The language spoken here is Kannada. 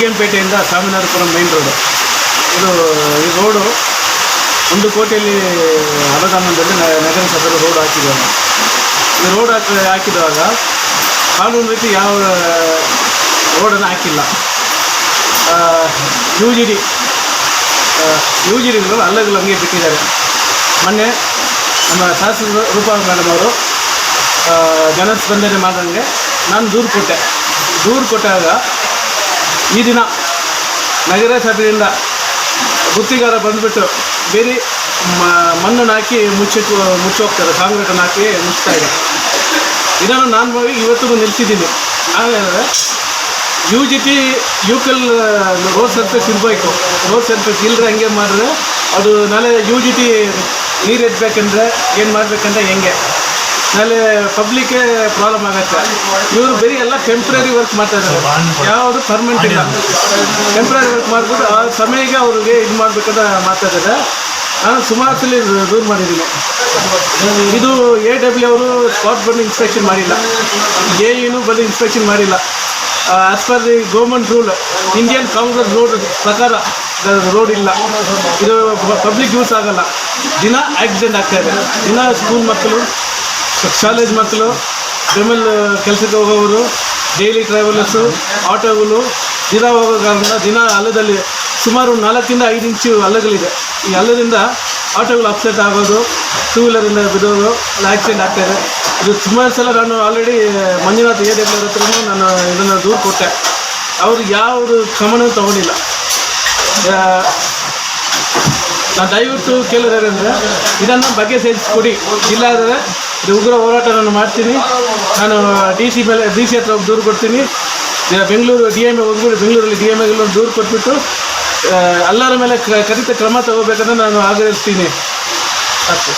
ಉಡಿಗೆಂಪೇಟೆಯಿಂದ ಸ್ವಾಮಿನಾಥಪುರಂ ಮೈನ್ ರೋಡು ಇದು, ಈ ರೋಡು ಒಂದು ಕೋಟಿಯಲ್ಲಿ ಅನುದಾನದಲ್ಲಿ ನಗರ ನಗರಸಭೆಯಲ್ಲಿ ರೋಡ್ ಹಾಕಿದ್ದಾರೆ ಈ ರೋಡ್ ಹಾಕಿ, ಹಾಕಿದಾಗ ಕಾನೂನು ರೀತಿ ಯಾವ ರೋಡನ್ನು ಹಾಕಿಲ್ಲ. U G D U G ಡಿಗಳು ಅಲ್ಲಗಲು ಹಂಗೆ ಬಿಟ್ಟಿದ್ದಾರೆ. ಮೊನ್ನೆ ನಮ್ಮ ಶಾಸಕ ರೂಪಾ ಮೇಡಮ್ ಅವರು ಜನಸ್ಪಂದನೆ ಮಾಡಿದಂಗೆ ನಾನು ದೂರು ಕೊಟ್ಟೆ ದೂರು ಕೊಟ್ಟಾಗ ಈ ದಿನ ನಗರಸಭೆಯಿಂದ ಗುತ್ತಿಗಾರ ಬಂದುಬಿಟ್ಟು ಬೇರೆ ಮಣ್ಣನ್ನು ಹಾಕಿ ಮುಚ್ಚಿಟ್ಟು, ಮುಚ್ಚೋಗ್ತಾರೆ ಕಾಂಗ್ರೆಟನ್ನು ಹಾಕಿ ಮುಚ್ತಾ ಇದೆ. ಇದನ್ನು ನಾನು ಹೋಗಿ ಇವತ್ತು ನಿಲ್ಸಿದ್ದೀನಿ. ಹಾಗಾದರೆ ಯು ಜಿ ಟಿ ಕೆಲ್ ರೋಡ್ ಸರ್ಫೇಸ್ ಇರಬೇಕು. ರೋಡ್ ಸರ್ಫೇಸ್ ಇಲ್ಲದೆ ಹಂಗೆ ಮಾಡಿದ್ರೆ ಅದು ನಾಳೆ ಯು ಜಿ ಟಿ ನೀರು ಎತ್ತಬೇಕಂದ್ರೆ ಏನು ಮಾಡಬೇಕಂದ್ರೆ ಹೆಂಗೆ? ನಾಳೆ ಪಬ್ಲಿಕ್ಗೆ ಪ್ರಾಬ್ಲಮ್ ಆಗುತ್ತೆ. ಇವರು ಬರೀ ಎಲ್ಲ ಟೆಂಪ್ರರಿ ವರ್ಕ್ ಮಾಡ್ತಾ ಇದ್ದಾರೆ. ಯಾವುದು ಪರ್ಮನೆಂಟ್ ಇಲ್ಲ. ಟೆಂಪ್ರರಿ ವರ್ಕ್ ಮಾಡಿಬಿಟ್ಟು ಆ ಸಮಯಕ್ಕೆ ಅವ್ರಿಗೆ ಇದು ಮಾಡಬೇಕಂತ ಮಾಡ್ತಾ ಇದ್ದಾರೆ. ನಾನು ಸುಮಾರು ಸಲ ದೂರ ಮಾಡಿದ್ದೀನಿ. ಇದು ಎ ಡಬ್ಲ್ಯೂ ಅವರು ಸ್ಪಾಟ್ ಬಂದು ಇನ್ಸ್ಪೆಕ್ಷನ್ ಮಾಡಿಲ್ಲ. ಎ ಇನು ಬಂದು ಇನ್ಸ್ಪೆಕ್ಷನ್ ಮಾಡಿಲ್ಲ. As per the government rule Indian Congress road ಪ್ರಕಾರ ರೋಡ್ ಇಲ್ಲ. ಇದು ಪಬ್ಲಿಕ್ ಯೂಸ್ ಆಗಲ್ಲ. ದಿನ ಆಕ್ಸಿಡೆಂಟ್ ಆಗ್ತಾ ಇದೆ. ದಿನ ಸ್ಕೂಲ್ ಮಕ್ಕಳು ಕಾಲೇಜ್ ಮಕ್ಕಳು ಬೆಮಲ್ ಕೆಲಸಕ್ಕೆ ಹೋಗೋವರು ಡೈಲಿ ಟ್ರಾವೆಲರ್ಸು ಆಟೋಗಳು, ದಿನ ಹೋಗೋ ಕಾರಣ ದಿನ ಹಳ್ಳದಲ್ಲಿ ಸುಮಾರು ನಾಲ್ಕಿಂದ ಐದು ಇಂಚು ಹಳ್ಳಗಳಿದೆ. ಈ ಹಳ್ಳದಿಂದ ಆಟೋಗಳು ಅಪ್ಸೆಟ್ ಆಗೋದು ಟೂ ವೀಲರಿಂದ ಬಿಡೋದು ಆಕ್ಸಿಡೆಂಟ್ ಆಗ್ತಾಯಿದೆ ಇದು. ಸುಮಾರು ಸಲ ನಾನು ಆಲ್ರೆಡಿ ಮಂಜುನಾಥ್ ಏ ಹತ್ರನೂ ನಾನು ಇದನ್ನು ದೂರ ಕೊಟ್ಟೆ. ಅವರು ಯಾವುದು ಕ್ರಮನೂ ತಗೊಂಡಿಲ್ಲ. ನಾನು ದಯವಿಟ್ಟು ಕೇಳೋದೇನೆಂದರೆ ಇದನ್ನು ಬಗ್ಗೆ ಇಲ್ಲ ಅಂದರೆ ಇದು ಉಗ್ರ ಹೋರಾಟ ನಾನು ಮಾಡ್ತೀನಿ. ನಾನು ಡಿ ಸಿ ಮೇಲೆ ಡಿ ಸಿ ಹತ್ರ ದೂರು ಕೊಡ್ತೀನಿ. ಬೆಂಗಳೂರು ಡಿ ಎಂ ಎ ಹೋಗ್ಬಿಟ್ಟು ಬೆಂಗಳೂರಲ್ಲಿ ಡಿ ಎಂ ಎಗೆಲ್ಲ ದೂರು ಕೊಟ್ಬಿಟ್ಟು ಎಲ್ಲರ ಮೇಲೆ ಕ- ಕ್ರಮ ತಗೋಬೇಕಂದ್ರೆ ನಾನು ಆಗ್ರಹಿಸ್ತೀನಿ. ಅಷ್ಟೇ